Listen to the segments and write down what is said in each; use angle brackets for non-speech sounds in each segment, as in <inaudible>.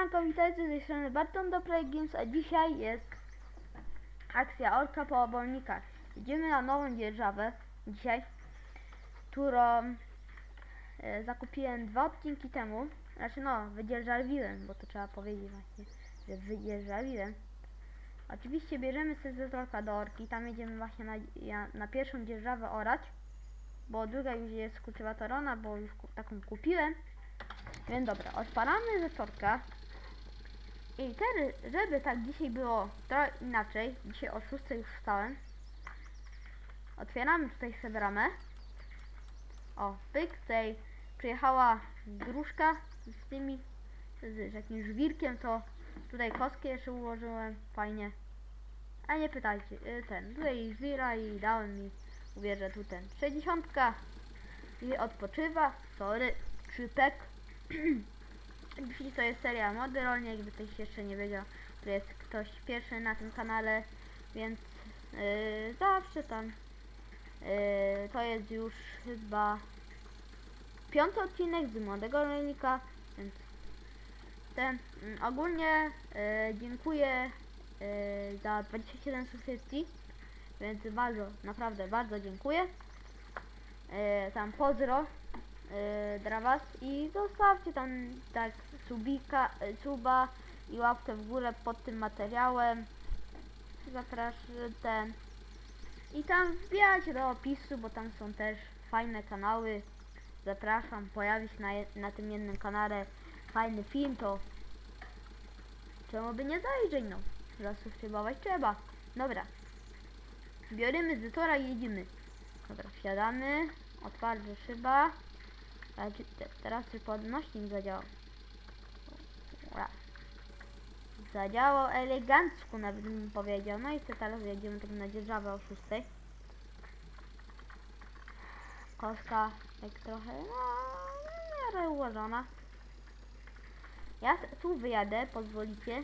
Siemanko, witajcie z strony Barton do Play Games, a dzisiaj jest akcja Orka po obolnikach. Idziemy na nową dzierżawę dzisiaj, którą e, zakupiłem dwa odcinki temu. Znaczy no, wydzierżawiłem, bo to trzeba powiedzieć właśnie, że wydzierżawiłem. Oczywiście bierzemy sobie ze Orka do Orki, tam jedziemy właśnie na, na pierwszą dzierżawę orać, bo druga już jest kultywatorona, bo już taką kupiłem. Więc dobra, odpalamy zetorka. I teraz, żeby tak dzisiaj było trochę inaczej, dzisiaj o 6 już wstałem. Otwieramy tutaj sobie bramę. O, pyk, tutaj przyjechała gruszka z tymi, z, jakimś żwirkiem, to tutaj kostki jeszcze ułożyłem, fajnie. A nie pytajcie, y, ten, tutaj żwira i dałem mi, że tu ten, 60 i odpoczywa, sorry, czypek. <clears throat> Jeśli to jest seria mody rolnie, jakby ktoś jeszcze nie wiedział, to jest ktoś pierwszy na tym kanale, więc yy, zawsze tam yy, to jest już chyba piąty odcinek z młodego rolnika, więc ten mm, ogólnie yy, dziękuję yy, za 27 subskrypcji, więc bardzo, naprawdę bardzo dziękuję. Yy, tam pozdro yy, dla was i zostawcie tam tak subika, yy, suba i łapkę w górę pod tym materiałem. Zapraszam ten. I tam wbijajcie do opisu, bo tam są też fajne kanały. Zapraszam, pojawi się na, na tym jednym kanale fajny film, to czemu by nie zajrzeć, no. Zasubskrybować trzeba. Dobra. Bioremy zytora i jedziemy. Dobra, wsiadamy. Otwarty szyba. A czy te, teraz czy podnośnik zadziałał? Zadziałał elegancko, nawet bym powiedział. No i co teraz jedziemy tak na dzierżawę o 6. Koska tak trochę, no, miarę ułożona. Ja tu wyjadę, pozwolicie.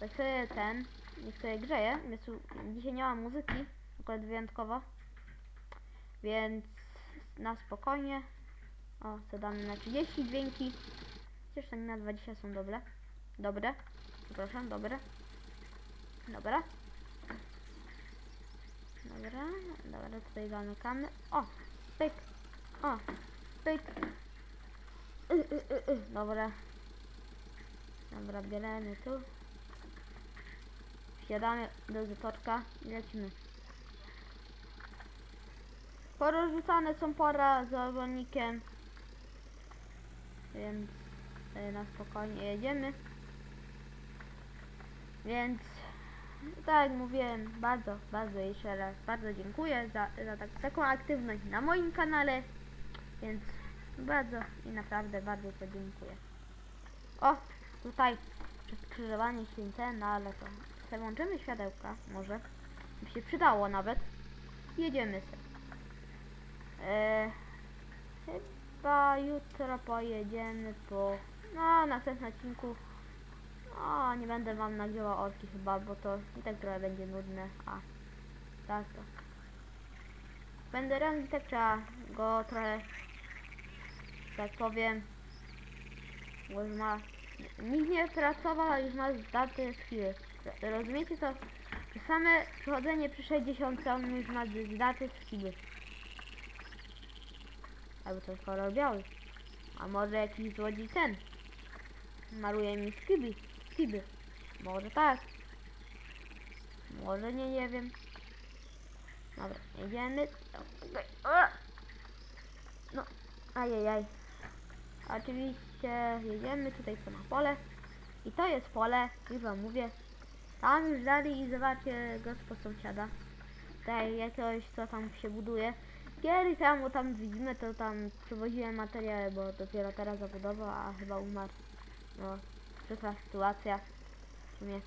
Tak sobie ten, niech sobie grzeje. Dzisiaj nie ma muzyki, akurat wyjątkowo. Więc na spokojnie. O, co damy na 30 dźwięki. Chociaż tak na 20 są dobre. Dobre. Przepraszam, dobre. Dobra. Dobra, dobra, tutaj zamykamy. O, pyk. O, pyk. Y, y, y, y. Dobra. Dobra, bierzemy tu. Wsiadamy do zatorka i lecimy. Porozrzucane są pora z ogólnikiem. Więc sobie na spokojnie jedziemy. Więc tak jak mówiłem, bardzo, bardzo jeszcze raz bardzo dziękuję za, za tak, taką aktywność na moim kanale. Więc bardzo i naprawdę bardzo to dziękuję. O, tutaj skrzyżowanie święte, no ale to sobie włączymy światełka, może. By się przydało nawet. Jedziemy sobie. Eee, chyba jutro pojedziemy po... No, następnym odcinku. No, nie będę wam nagrywał orki chyba, bo to i tak trochę będzie nudne, a tak to. Będę robił tak trzeba go trochę, tak powiem, bo już ma, nikt nie pracował, a już ma zdarte skille. Rozumiecie to? Same przychodzenie przy 60 on już ma zdarte skille. Albo to kolor biały. A może jakiś złodziej ten. Maluje mi skiby. Skiby. Może tak. Może nie, nie wiem. Dobra, jedziemy. No, ajajaj. Oczywiście jedziemy tutaj co na pole. I to jest pole, już wam mówię. Tam już dali i zobaczcie gospo sąsiada. Tutaj jakiegoś co tam się buduje. Kiedyś temu tam widzimy, to tam przywoziłem materiały, bo dopiero teraz zabudował, a chyba umarł. No, przykra sytuacja. W sumie.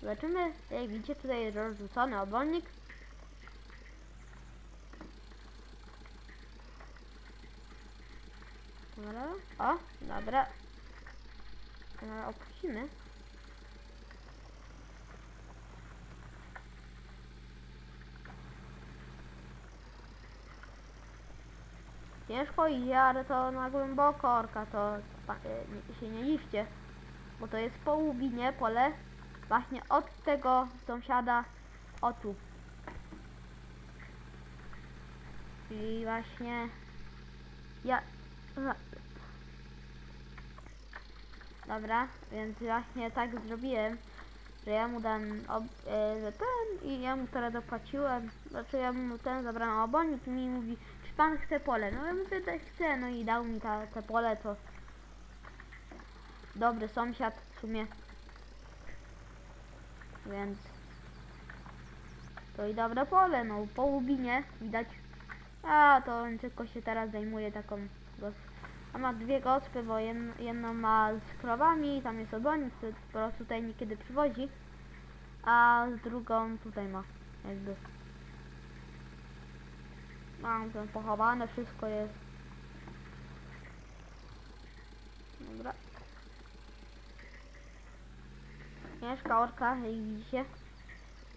Zobaczymy, jak widzicie tutaj jest rozrzucony obolnik. Dobra, o, dobra. Opuścimy. Ciężko idzie, ale to na głęboko orka to e, się nie liście, bo to jest po łubinie pole. Właśnie od tego sąsiada o tu. Czyli właśnie ja... Dobra, więc właśnie tak zrobiłem, że ja mu dałem ob, e, ten i ja mu teraz dopłaciłem, znaczy ja mu ten zabrałem obornik i mi mówi, pan chce pole? No ja mówię, że chcę, no i dał mi ta, te pole, to dobry sąsiad w sumie, więc to i dobre pole, no po łubinie widać, a to on tylko się teraz zajmuje taką a ma dwie gospy, bo jedno, jedno ma z krowami, tam jest obornik, który po prostu tutaj niekiedy przywozi, a z drugą tutaj ma, jakby. Mam tam pochowane, wszystko jest. Dobra. Mieszka orka, jak widzicie.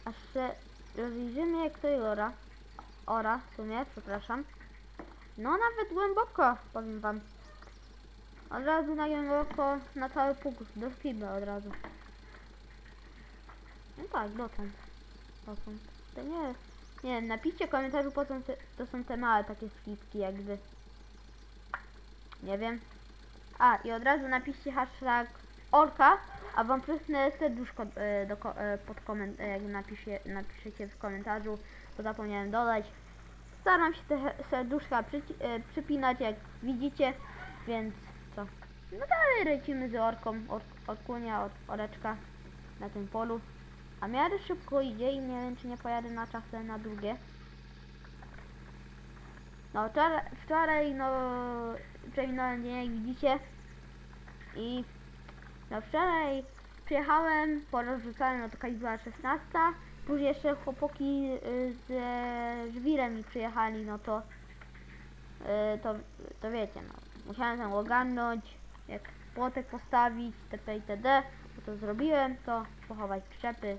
Aż się rozejrzymy jak to i ora. Ora, w sumie, przepraszam. No nawet głęboko, powiem wam. Od razu na głęboko, na cały puk, do skiby od razu. No tak, dotąd. Dotąd. To nie, nie wiem, napiszcie w komentarzu po co to są te małe takie skipki jakby. Nie wiem. A, i od razu napiszcie hashtag orka, a wam prysnę serduszko e, do, e, pod koment, e, jak napisze, napiszecie w komentarzu, bo zapomniałem dodać. Staram się te serduszka przyci- e, przypinać, jak widzicie, więc co? No dalej lecimy z orką, or, orkunia, or, oreczka na tym polu. A miarę szybko idzie i nie wiem, czy nie pojadę na czasem na drugie. No wczoraj, wczoraj no przewinąłem dzień, jak widzicie. I no wczoraj przyjechałem, porozrzucałem, no to kiedyś była 16. Później jeszcze chłopaki y, z żwirem przyjechali, no to, y, to, to wiecie, no. Musiałem tam ogarnąć, jak płotek postawić, itp. itd. To, zrobiłem, to pochować przyczepy.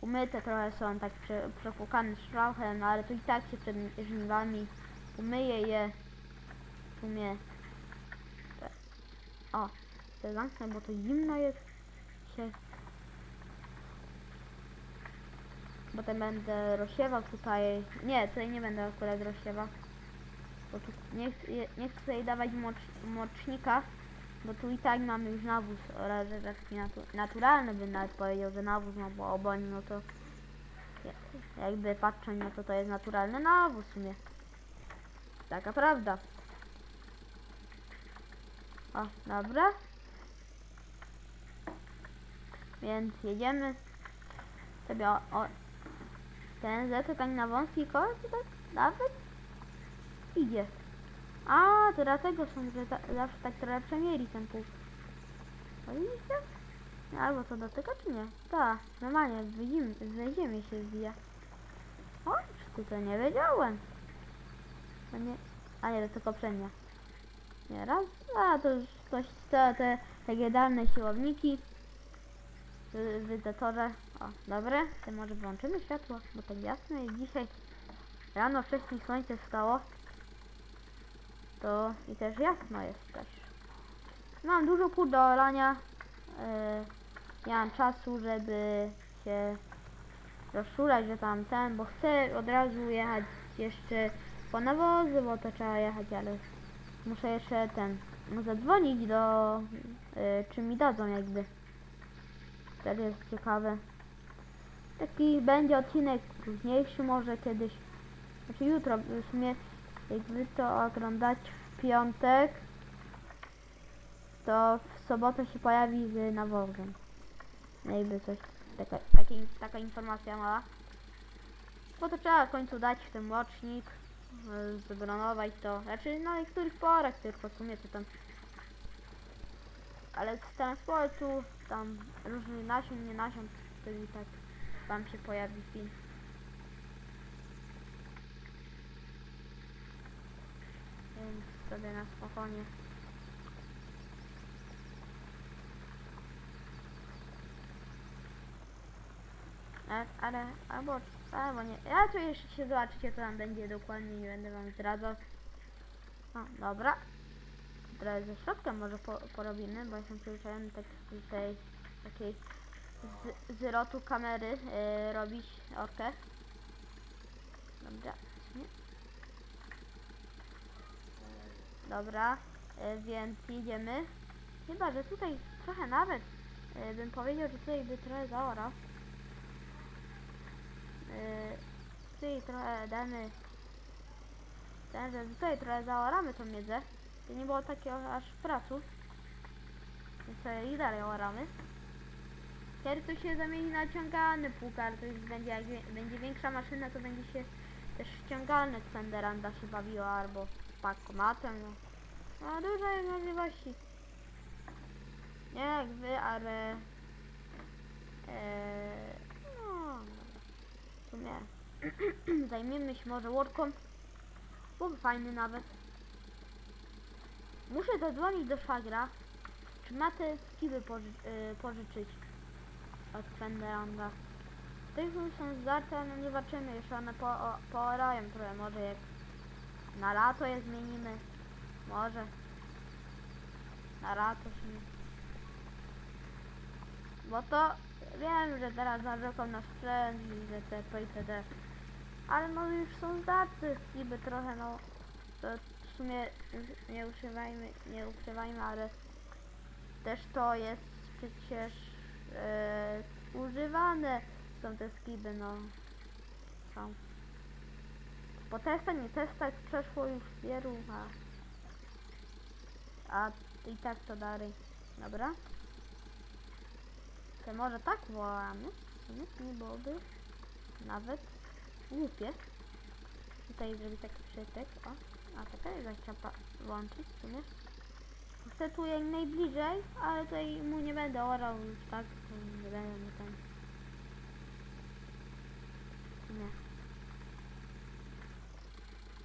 Umyte trochę są, tak prze, przepłukane szlauchem, no ale to i tak się przed żniwami umyję je. W sumie... te- O, to zamknę, bo to zimno jest. Się... Potem będę rozsiewał tutaj. Nie, tutaj nie będę akurat rozsiewał. Bo tu nie, chcę- nie chcę tutaj dawać mocz, mocznika, bo tu i tak mamy już nawóz oraz taki natu, naturalny bym nawet powiedział, że nawóz, no bo oboń, no to ja- jakby patrzeć na to, to jest naturalny nawóz w sumie. Taka prawda. O, dobra. Więc jedziemy sobie o, o ten zetek na wąski koło, tak nawet idzie. A, to dlatego są, że ta, zawsze tak trochę przemieli ten pół. Widzicie? Albo to dotyka, czy nie? Tak, normalnie, widzimy, z ziemi się wbija. O, czy to nie wiedziałem. A nie, a nie, to tylko przednia. Nie, raz, a to już coś, te, te legendarne siłowniki. W, w detorze. O, dobre, to może włączymy światło, bo tak jasno jest dzisiaj. Rano wcześniej słońce wstało. To i też jasno jest też. Mam dużo pół do olania. Yy, nie mam czasu, żeby się rozszurać, że tam ten, bo chcę od razu jechać jeszcze po nawozy, bo to trzeba jechać, ale muszę jeszcze ten zadzwonić do yy, czy mi dadzą jakby. Wtedy jest ciekawe. Taki będzie odcinek późniejszy może kiedyś. Znaczy jutro w sumie jak wy to oglądacie w piątek, to w sobotę się pojawi z nawozem. No Jakby coś, taka, taki, taka informacja mała. Bo to trzeba w końcu dać w ten mocznik, y, zbronować to. Znaczy na niektórych porach tylko w sumie to tam. Ale z transportu, tam różnych nasion, nie nasion, to i tak wam się pojawi film. Więc sobie na spokojnie. A, ale, albo, albo nie. Ja to jeszcze się zobaczycie, co tam będzie dokładnie, nie będę wam zdradzał. O, dobra. Teraz ze środka może po, porobimy, bo jestem przyzwyczajony tak tej takiej z, z kamery yy, robić orkę. Dobra. Nie. Dobra, yy, więc jedziemy. Chyba, że tutaj trochę nawet yy, bym powiedział, że tutaj by trochę zaorał. Yy, tutaj trochę damy ten, że tutaj trochę zaoramy tą miedzę. To nie było takiego aż pracu. Więc sobie i dalej oramy. Kiedy to się zamieni na ciągalny płukar, to już będzie, jak będzie większa maszyna, to będzie się też ściągalny Xenderanda się bawiło, albo pakomatem, no. No dużo jest możliwości. Nie jak wy, ale... Eee, no, w sumie <clears throat> zajmiemy się może worką. Byłby fajny nawet. Muszę zadzwonić do szwagra. Czy ma te skiby poży y, pożyczyć od Fenderanda? Te już są zdarte, no nie zobaczymy, jeszcze one po o, poorają trochę, może jak na lato je zmienimy. Może. Na lato się. Bo to wiem, że teraz narzekam na sprzęt i że te itd. Ale no już są zdarte skiby trochę, no to w sumie nie ukrywajmy, nie ukrywajmy, ale też to jest przecież e, używane są te skiby, no są. Po testach, nie testach przeszło już wielu, a, i tak to dalej. Dobra. To może tak wołamy. Nie byłoby nawet głupie. Tutaj zrobić taki przytyk, o. A tutaj zachciała pa- włączyć w sumie. Chcę tu jak najbliżej, ale tutaj mu nie będę orał już tak, nie będę mu ten... Nie.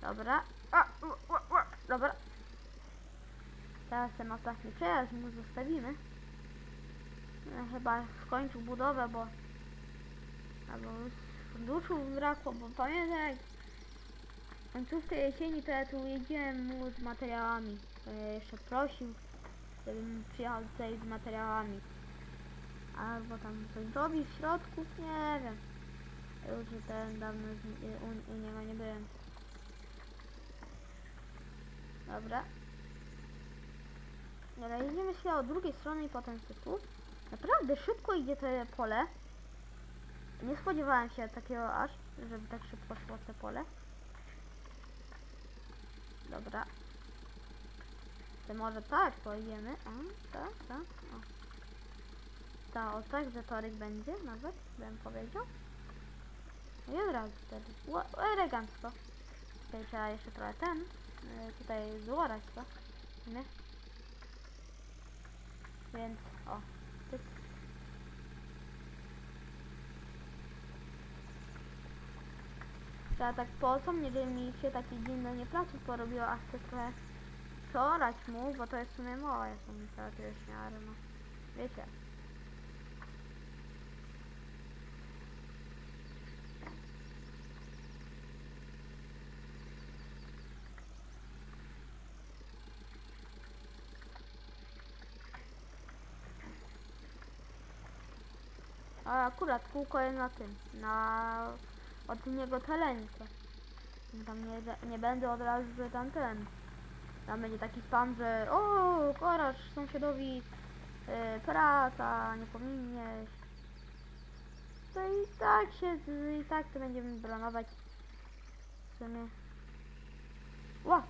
Dobra. A, u, u, u, dobra. Teraz ten ostatni przejazd mu zostawimy. No, chyba skończył budowę, bo... Albo funduszu brakło, bo pamiętam jak końcówkę jesieni to ja tu jeździłem mu z materiałami. Ja jeszcze prosił, żebym przyjechał tutaj z materiałami. Albo tam coś robi w środku, nie wiem. Ja Już ten dawno u, u niego nie byłem. Dobra. Dobra, jedziemy się od drugiej strony i potem z. Naprawdę szybko idzie to pole. Nie spodziewałem się takiego aż, żeby tak szybko szło to pole. Dobra. To może tak pojedziemy. A, tak, tak. O. Ta, o tak, że toryk będzie nawet, bym powiedział. I od razu wtedy. Elegancko. Tutaj trzeba jeszcze trochę ten, tutaj złorać to. Nie? Więc, o. Tyk. Trzeba tak posągnie, żeby mi się taki dziwny nie porobiło, a chcę trochę przeorać mu, bo to jest w sumie ja są teoretycznie, ale no, wiecie. A akurat kółko jest na tym, na od niego teleńce. Tam nie, nie będę od razu, że tam ten. Tam będzie taki spam, że o, koraż sąsiadowi y, praca, nie powinieneś. To i tak się, i tak to będziemy bronować. W sumie. Ła!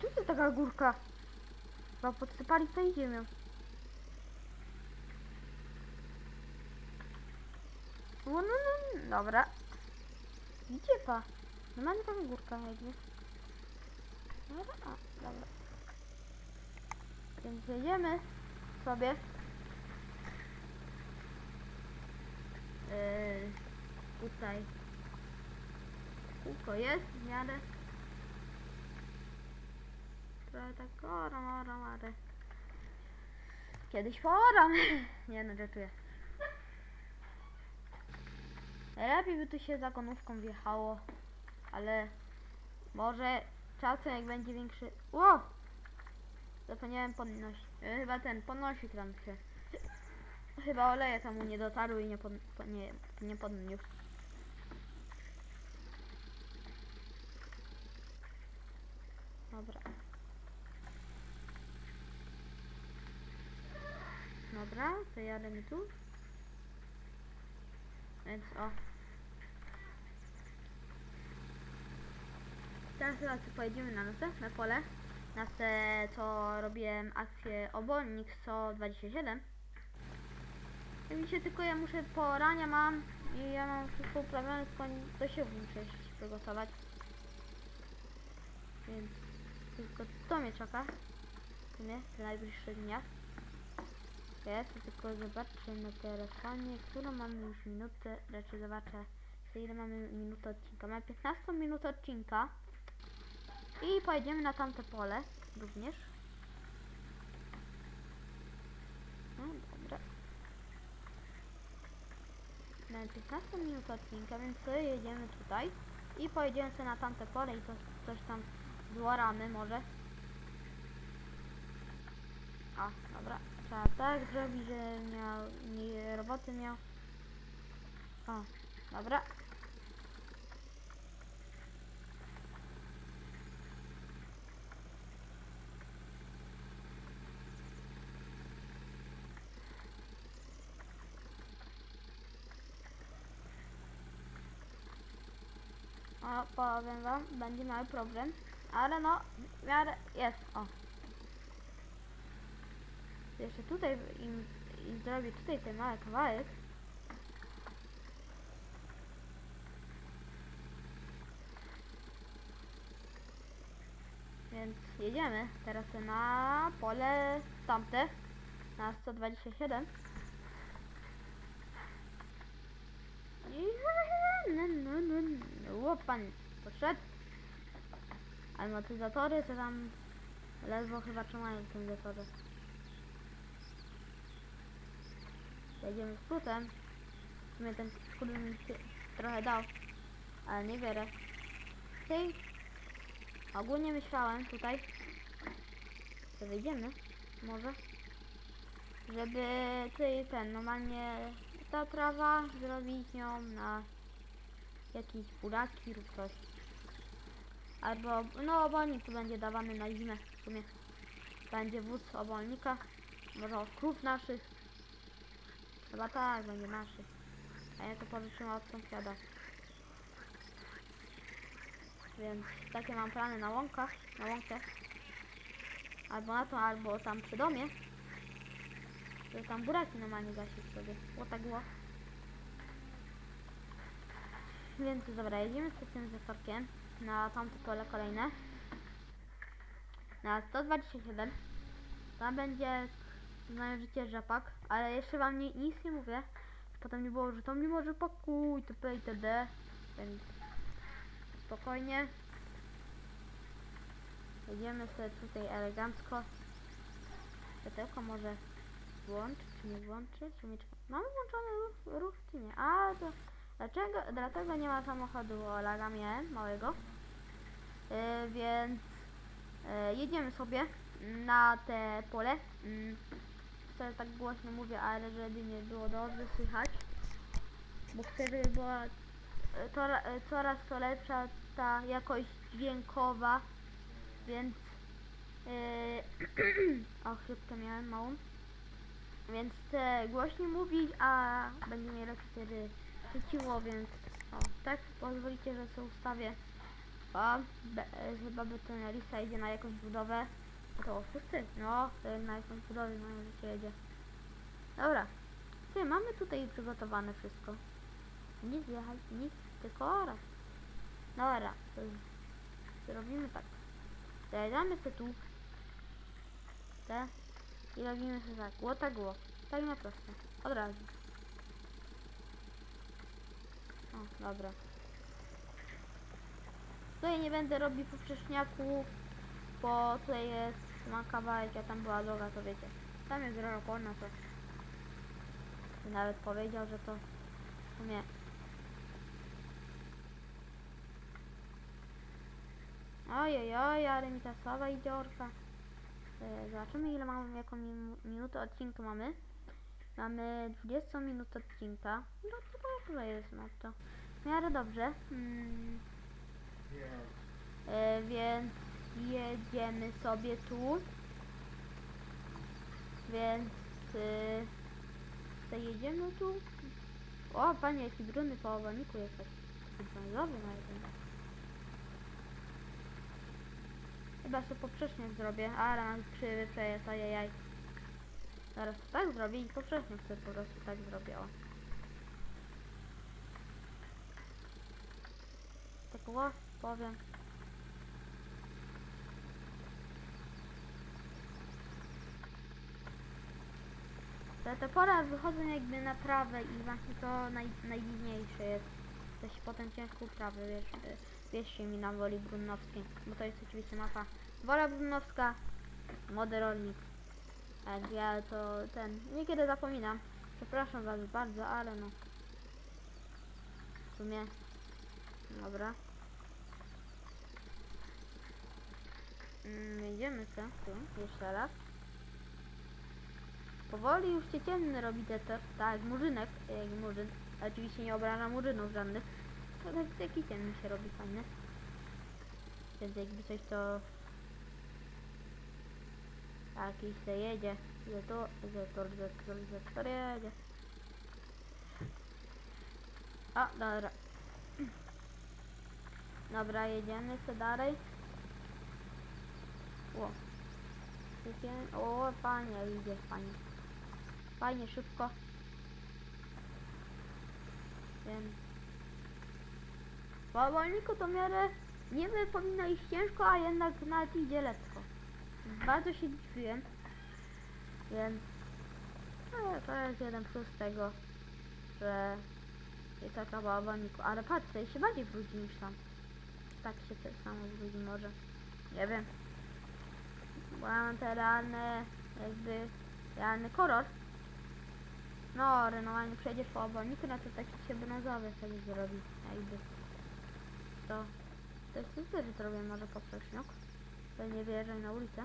Tu jest taka górka. Chyba podsypali tutaj ziemią. No, no, no, dobra. Gdzie pa? Normalnie tam górka jakby. Dobra, a, dobra. Więc jedziemy sobie. Yy, tutaj kółko jest w miarę. Trochę tak oram, ale kiedyś poram. <laughs> Nie no, żartuję. Lepiej by tu się zakonówką wjechało, ale może czasem jak będzie większy Ło! Zapomniałem podnosić. e, Chyba ten podnosik tam się. Chyba oleje tam mu nie dotarły i nie, pod, po, nie, nie podniósł. Dobra. Dobra, to jadę mi tu. Więc o. Teraz sobie pojedziemy na następne pole. Na te, co robiłem akcję obornik 127. I się tylko ja muszę porania mam i ja mam wszystko uprawione, tylko do siebie muszę przygotować. Więc tylko to mnie czeka. W sumie w najbliższych dniach. Ja to tylko zobaczę na telefonie, którą mamy już minutę, raczej zobaczę za ile mamy minutę odcinka. Mamy 15 minut odcinka i pojedziemy na tamte pole również. No dobra. Mamy 15 minut odcinka, więc jedziemy tutaj i pojedziemy sobie na tamte pole i coś, coś tam złoramy może. A, dobra. Trzeba tak zrobić, że miał nie roboty miał. O, dobra. O, powiem wam, będzie mały problem, ale no, w miarę jest, o. Jeszcze tutaj im, im zrobię tutaj ten mały kawałek. Więc jedziemy teraz na pole tamte, na 127. I no, no, no, no, o, pan poszedł. Amortyzatory to tam ledwo chyba trzymają tym zatory. Jedziemy skrótem. W sumie ten skrót mi trochę dał, ale niewiele. Tej ogólnie myślałem tutaj, że wyjdziemy, może, żeby tutaj ten, normalnie ta trawa zrobić nią na jakieś buraki lub coś. Albo, no obornik tu będzie dawany na zimę w sumie. Będzie wóz obornika, może krów naszych. Chyba tak, będzie naszych. A ja to pożyczyłem od sąsiada. Więc takie mam plany na łąkach, na łąkę. Albo na to, albo tam przy domie. Żeby tam buraki normalnie gasić sobie. O tak było. Więc dobra, jedziemy z tym zatorkiem na tamte pole kolejne. Na 127. Tam będzie znają życie rzepak, ale jeszcze wam nie, nic nie mówię. Potem nie było, że to mi może pokój, itp. itd. Więc spokojnie. Jedziemy sobie tutaj elegancko. Światełko może włączyć, czy nie włączyć? Czy nie. Mamy włączony ruch, ruch, czy nie? A, to dlaczego, dlatego nie ma samochodu Olaga miałem, małego. Yy, więc yy, jedziemy sobie na te pole. Yy, wcale tak głośno mówię, ale żeby nie było dobrze słychać. Bo chcę, żeby była e, to, coraz to lepsza ta jakość dźwiękowa, więc yy, <clears throat> o chrypkę miałem małą. Więc chcę głośniej mówić, a będzie mnie lepiej wtedy chwyciło, więc o, tak pozwolicie, że sobie ustawię. O, be, e, chyba betonarista idzie na jakąś budowę. A to oszusty? No, to na jakąś budowę mają życie jedzie. Dobra. Ty, mamy tutaj przygotowane wszystko. Nic jechać, nic, tylko raz. Dobra, zrobimy tak. Zajadamy se tu. Te. I robimy sobie tak. Ło tak. Tak na prosto. Od razu. O, dobra. Tutaj nie będę robił poprzeczniaków, bo tutaj jest ma kawałek, a tam była droga, to wiecie. Tam jest droga polna, to nawet powiedział, że to w sumie Ojej, oj, ale mi ta sława idzie orka. E, Zobaczymy ile mamy, jaką min- minutę odcinka mamy. Mamy 20 minut odcinka. No to chyba jest no to w miarę dobrze. Mm, e, więc jedziemy sobie tu. Więc e, to jedziemy tu. O, panie, jaki brudny po owalniku jesteś. Brązowy na jeden. Chyba sobie poprzecznik zrobię, ale mam krzywy przejazd, ajajaj. Zaraz to tak zrobię i poprzecznik sobie po prostu tak zrobię, o. Tak o, powiem. Te, te pora wychodzą jakby na trawę i właśnie to naj, najdziwniejsze jest. To się potem ciężko uprawę, wiesz, wierzcie mi na Woli Brudnowskiej, bo to jest oczywiście mapa Wola Brudnowska, młody rolnik. Tak, ja to ten, niekiedy zapominam. Przepraszam was bardzo, ale no. W sumie, dobra. Mm, Jedziemy co? Tu, jeszcze raz. Powoli już się ciemny robi te, te tak, murzynek, jak murzyn. Oczywiście nie obrana murzynów żadnych. To tak taki ciemny się robi fajny. Więc jakby coś to... Jakiś se jedzie. Zetor, zetor, zetor, zetor jedzie. O, dobra. Dobra, jedziemy se dalej. O. O, panie, idzie, panie. Fajnie, szybko. Więc... W powolniku to miarę niby powinno iść ciężko, a jednak nawet idzie lekko. Bardzo się dziwiłem. Więc... To jest jeden plus tego, że jest taka w powolniku. Ale patrz, tutaj się bardziej brudzi niż tam. Tak się to samo brudzi może. Nie wiem. Bo ja mam te realne, jakby, realny kolor. No, ale normalnie przejdziesz po oboniku, no to taki się brązowy wtedy zrobi, jakby. To, to jest że zrobię może poprzeczniok. Nie wyjeżdżaj na ulicę.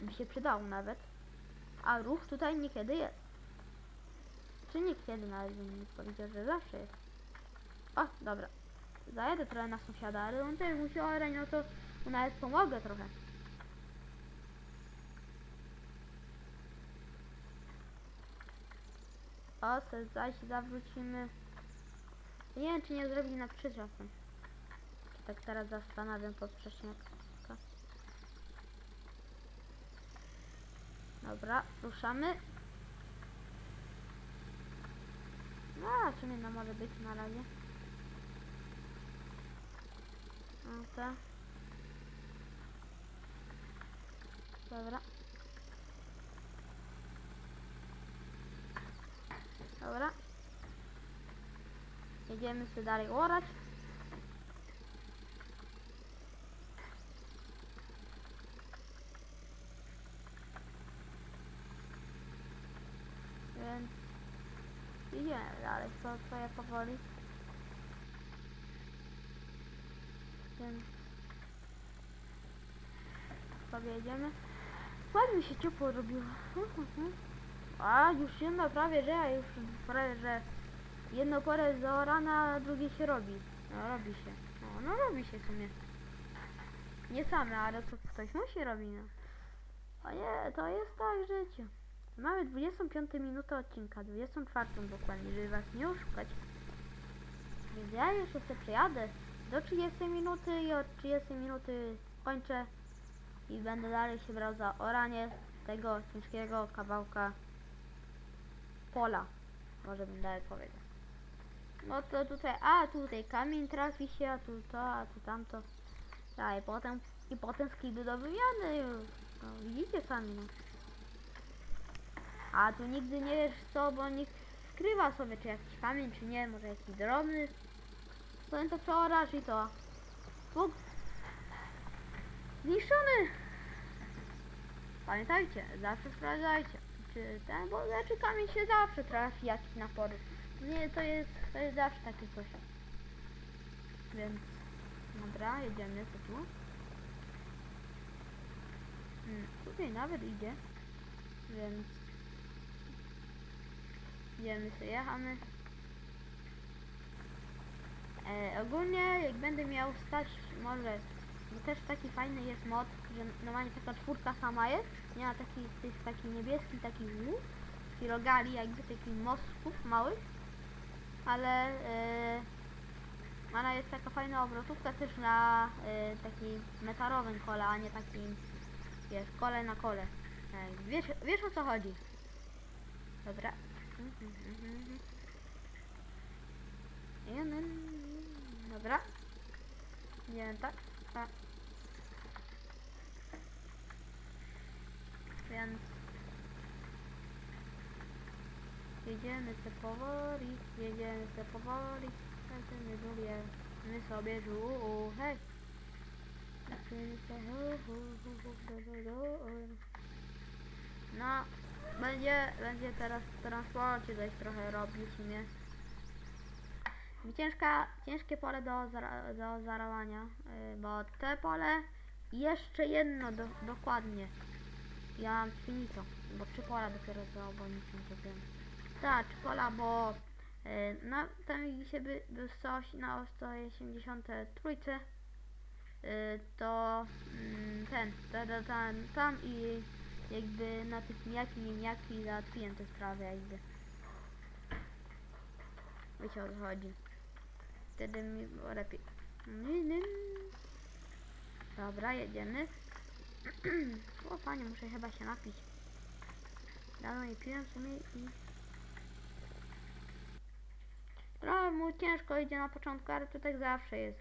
By się przydało nawet. A ruch tutaj niekiedy jest. Czy niekiedy nawet nie powiedział, że zawsze jest. O, dobra. Zajadę trochę na sąsiada, ale on też musi orać, no to nawet pomogę trochę. O, zaś zawrócimy. Nie wiem, czy nie zrobić na czasem. Tak teraz zastanawiam podprzeczniaka. Dobra, ruszamy. No, a w sumie no może być na razie. No to. Dobra. Dobra. Jedziemy sobie dalej orać. Więc idziemy dalej, co, co ja powoli. Więc. Ładnie się ciepło robiło. <laughs> A już jedno prawie, że już prawie, że jedno porę zaorane, a drugie się robi. No robi się. No, no robi się w sumie. Nie same, ale to ktoś musi robić, no. O nie, to jest tak życie. Mamy 25 minutę odcinka, 24 dokładnie, żeby was nie oszukać. Ja jeszcze sobie przejadę do 30 minuty i od 30 minuty kończę i będę dalej się brał za oranie tego ciężkiego kawałka pola. Może bym dalej powiedział. No to tutaj, a tutaj kamień trafi się, a tu to, a tu tamto. A i potem, i potem skidy do wymiany już. No, widzicie sami, no. A tu nigdy nie wiesz co, bo nikt skrywa sobie, czy jakiś kamień, czy nie, może jakiś drobny. To to przeorasz i to. Bóg. Zniszczony! Pamiętajcie, zawsze sprawdzajcie, czy ten, bo znaczy kamień się zawsze trafi jakiś na pory. Nie, to jest, to jest zawsze takie coś. Więc Dobra, jedziemy co tu. Hmm, tutaj nawet idzie. Więc... Idziemy sobie, jechamy. E, ogólnie jak będę miał stać może bo też taki fajny jest mod, że normalnie taka czwórka sama jest. Nie ma takich tych taki niebieski, taki łuk, taki rogali jakby takich mostków małych. Ale e, ona jest taka fajna obrotówka też na e, takim metalowym kole, a nie takim wiesz, kole na kole. E, wiesz, wiesz o co chodzi. Dobra. Mhm, mhm, mhm. Jeden. Nie, tak? A. Więc... Jedziemy sobie powoli, jedziemy sobie powoli, jedziemy długie, my sobie żół, hej! No, będzie, będzie teraz w transporcie coś trochę robić, nie? Ciężka, ciężkie pole do, do zarowania, yy, bo te pole jeszcze jedno do, dokładnie. Ja mam finito, bo trzy pola dopiero za obojnicą zrobiłem. Tak, trzy pola, bo yy, na tam się by, by 100, na 183 yy, to mm, ten, to, to, tam, tam i jakby na tych mijaki, nie mijaki załatwiłem te sprawy jakby. Wiecie o co chodzi. Wtedy mi było lepiej. Dobra, jedziemy. <clears throat> o panie, muszę chyba się napić. Dawno nie piłem w sumie i... Trochę mu ciężko idzie na początku, ale to tak zawsze jest.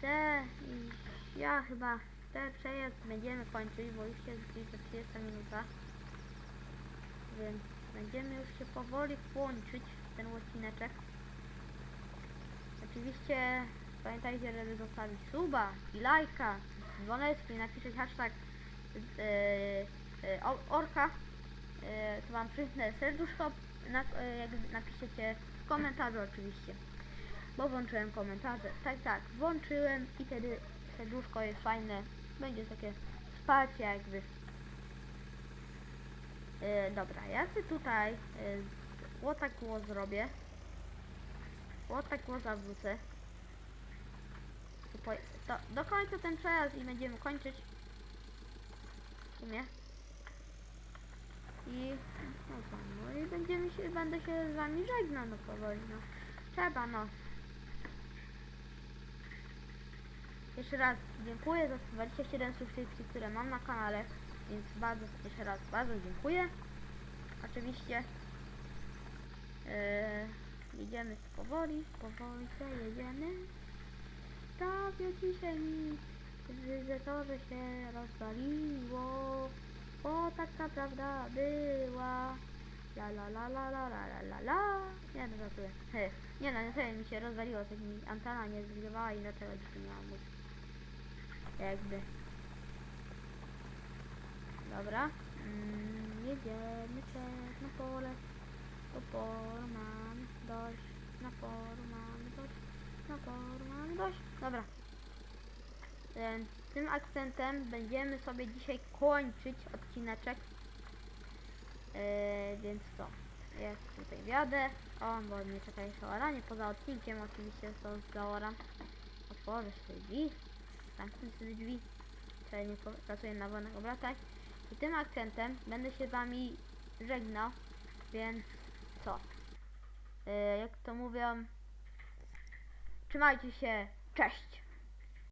Te i ja chyba ten przejazd będziemy kończyć, bo już jest zbliża 30 minuta. Więc będziemy już się powoli włączyć ten. Oczywiście pamiętajcie, żeby zostawić suba i lajka, dzwoneczki, napisać hashtag yy, yy, orka. Yy, to wam przyznę serduszko, na, yy, jak napiszecie w komentarzu oczywiście. Bo włączyłem komentarze. Tak, tak, włączyłem i wtedy serduszko jest fajne. Będzie takie wsparcie jakby. E, dobra, ja sobie tutaj e, łotakło zrobię. Łotakło zawrócę. To, po, to do końca ten przejazd i będziemy kończyć. W sumie. I no co, no i będziemy się, będę się z wami żegnał no powoli, no. Trzeba no. Jeszcze raz dziękuję za 27 subskrypcji, które mam na kanale, więc bardzo, jeszcze raz bardzo dziękuję. Oczywiście yy, jedziemy powoli, powoli sobie jedziemy. Prawie dzisiaj mi że się rozwaliło, bo taka prawda była. La la la la la la la la la Nie no żartuję. Nie no, niestety mi się rozwaliło, tak mi antena nie zgrywała i dlatego nie mam mówić. Jakby. Dobra. Mm, jedziemy też na pole. Do poru mamy dość. Na poru mamy dość. Na poru mamy dość. Dobra. Tym akcentem będziemy sobie dzisiaj kończyć odcineczek. E, więc co? Ja tutaj wjadę. O, bo mnie czeka jeszcze oranie. Poza odcinkiem oczywiście to zaoram. Otworzę sobie drzwi. Zamknę sobie drzwi. Czyli nie pracuję na wolnych obrotach. I tym akcentem będę się z wami żegnał. Więc co? E, jak to mówią, trzymajcie się. Cześć!